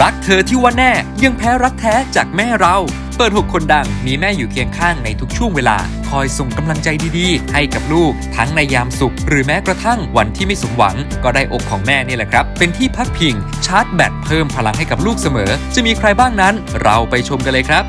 รักเธอที่ว่าแน่ยังแพ้รักแท้จากแม่เรา เปิดหกคนดังมีแม่อยู่เคียงข้างในทุกช่วงเวลา คอยส่งกำลังใจดีๆ ให้กับลูก ทั้งในยามสุข หรือแม้กระทั่งวันที่ไม่สมหวัง ก็ได้อกของแม่นี่แหละครับ เป็นที่พักพิง ชาร์จแบตเพิ่มพลังให้กับลูกเสมอ จะมีใครบ้างนั้น เราไปชมกันเลยครับ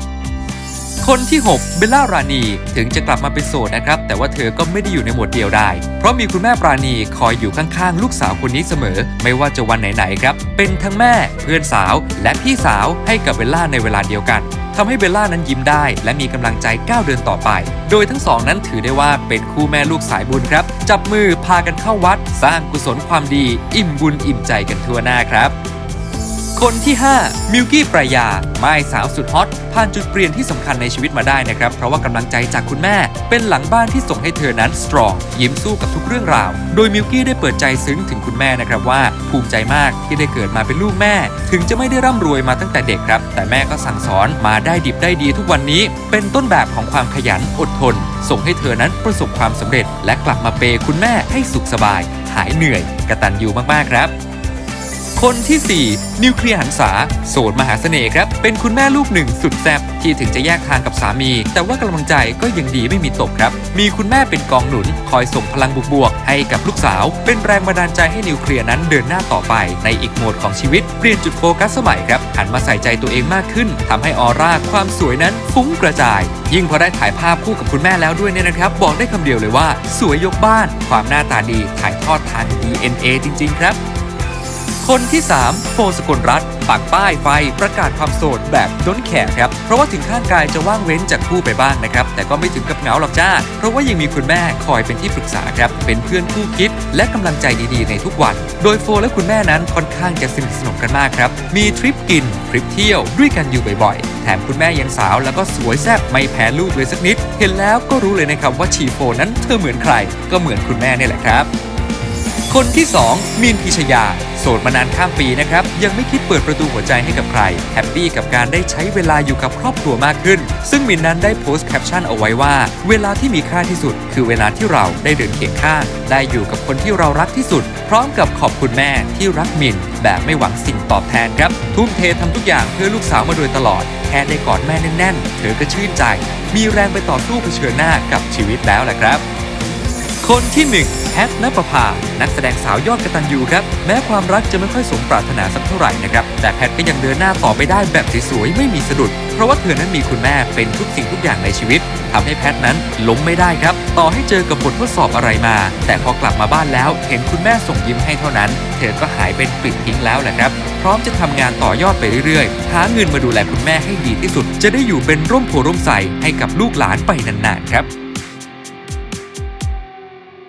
คนที่ 6 เบลล่ารานีถึงจะกลับมาเป็นโสดนะครับ แต่ว่าเธอก็ไม่ได้อยู่ในหมดเดียวได้ เพราะมีคุณแม่ปราณีคอยอยู่ข้างๆ ลูกสาวคนนี้เสมอ ไม่ว่าจะวันไหนๆครับ เป็นทั้งแม่เพื่อนสาวและพี่สาวให้กับเบลล่าในเวลาเดียวกันทำให้เบลล่านั้นยิ้มได้ และมีกำลังใจก้าวเดินต่อไป โดยทั้งสองนั้นถือได้ว่าเป็นคู่แม่ลูกสายบุญครับ จับมือพากันเข้าวัด สร้างกุศลความดี อิ่มบุญอิ่มใจกันทั่วหน้าครับ คนที่ 5 มิลกี้ปรายาไม้สาวสุดฮอตผ่านจุดเปลี่ยนที่สำคัญในชีวิตมาได้นะครับ เพราะว่ากำลังใจจากคุณแม่ เป็นหลังบ้านที่ส่งให้เธอนั้นสตรอง ยิ้มสู้กับทุกเรื่องราว โดยมิลกี้ได้เปิดใจซึ้งถึงคุณแม่นะครับว่า ภูมิใจมากที่ได้เกิดมาเป็นลูกแม่ ถึงจะไม่ได้ร่ำรวยมาตั้งแต่เด็กครับ แต่แม่ก็สั่งสอนมาได้ดิบได้ดีทุกวันนี้ เป็นต้นแบบของความขยันอดทน ส่งให้เธอนั้นประสบความสำเร็จ และกลับมาเปย์คุณแม่ให้สุขสบาย หายเหนื่อยกระตันยูมากๆครับ คนที่ 4 นิวเคลียร์หันษาโสดมหาเสน่ห์ครับ เป็นคุณแม่ลูกหนึ่งสุดแซ่บที่ถึงจะแยกทางกับสามี แต่ว่ากำลังใจก็ยังดีไม่มีตกครับ มีคุณแม่เป็นกองหนุน คอยส่งพลังบวกๆให้กับลูกสาว เป็นแรงบันดาลใจให้นิวเคลียร์นั้นเดินหน้าต่อไป ในอีกโหมดของชีวิตเปลี่ยนจุดโฟกัสสมัยครับหันมาใส่ใจตัวเองมากขึ้นทำให้ออร่าความสวยนั้นฟุ้งกระจาย ยิ่งพอได้ถ่ายภาพคู่กับคุณแม่แล้วด้วยเนี่ยนะครับ บอกได้คำเดียวเลยว่า สวยยกบ้าน ความหน้าตาดีถ่ายทอดทาง DNA จริง ๆ ครับ คนที่ 3 โฟสกลรัตปักป้ายไฟประกาศความโสดแบบด้นแขกครับ เพราะว่าถึงข้างกายจะว่างเว้นจากคู่ไปบ้างนะครับ แต่ก็ไม่ถึงกับเหงาหรอกจ้า เพราะว่ายังมีคุณแม่คอยเป็นที่ปรึกษาครับ เป็นเพื่อนคู่คิด และกำลังใจดีๆในทุกวัน โดยโฟและคุณแม่นั้นค่อนข้างจะสนิทสนมกันมากครับ มีทริปกินทริปเที่ยวด้วยกันอยู่บ่อยๆ แถมคุณแม่ยังสาวแล้วก็สวยแซ่บไม่แพ้ลูกเลยสักนิด เห็นแล้วก็รู้เลยนะครับว่าชีโฟนั้นเธอเหมือนใคร ก็เหมือนคุณแม่นี่แหละครับ คนที่ 2 มีนพิชยา โสดมานานข้ามปีนะครับ ยังไม่คิดเปิดประตูหัวใจให้กับใคร แฮปปี้กับการได้ใช้เวลาอยู่กับครอบครัวมากขึ้น ซึ่งมินนั้นได้โพสต์แคปชั่นเอาไว้ว่า เวลาที่มีค่าที่สุด คือเวลาที่เราได้เดินเคียงข้าง ได้อยู่กับคนที่เรารักที่สุด พร้อมกับขอบคุณแม่ที่รักมิน แบบไม่หวังสิ่งตอบแทนครับ ทุ่มเททำทุกอย่างเพื่อลูกสาวมาโดยตลอด แค่ได้กอดแม่แน่นๆ เธอก็ชื่นใจ มีแรงไปต่อสู้เผชิญหน้ากับชีวิตแล้วแหละครับ คนที่1แพทนปภา นักแสดงสาวยอดกระตันยูครับ แม้ความรักจะไม่ค่อยสมปรารถนาสักเท่าไหร่นะครับ แต่แพทก็ยังเดินหน้าต่อไปได้แบบสวยๆไม่มีสะดุด เพราะว่าเธอนั้นมีคุณแม่เป็นทุกสิ่งทุกอย่างในชีวิตทำให้แพทนั้นล้มไม่ได้ครับ ต่อให้เจอกับบททดสอบอะไรมา แต่พอกลับมาบ้านแล้ว เห็นคุณแม่ส่งยิ้มให้เท่านั้น เธอก็หายเป็นปลิดทิ้งแล้วแหละครับ พร้อมจะทำงานต่อยอดไปเรื่อยๆ หาเงินมาดูแลคุณแม่ให้ดีที่สุด จะได้อยู่เป็นร่มโพร่มใสให้กับลูกหลานไปนานๆครับ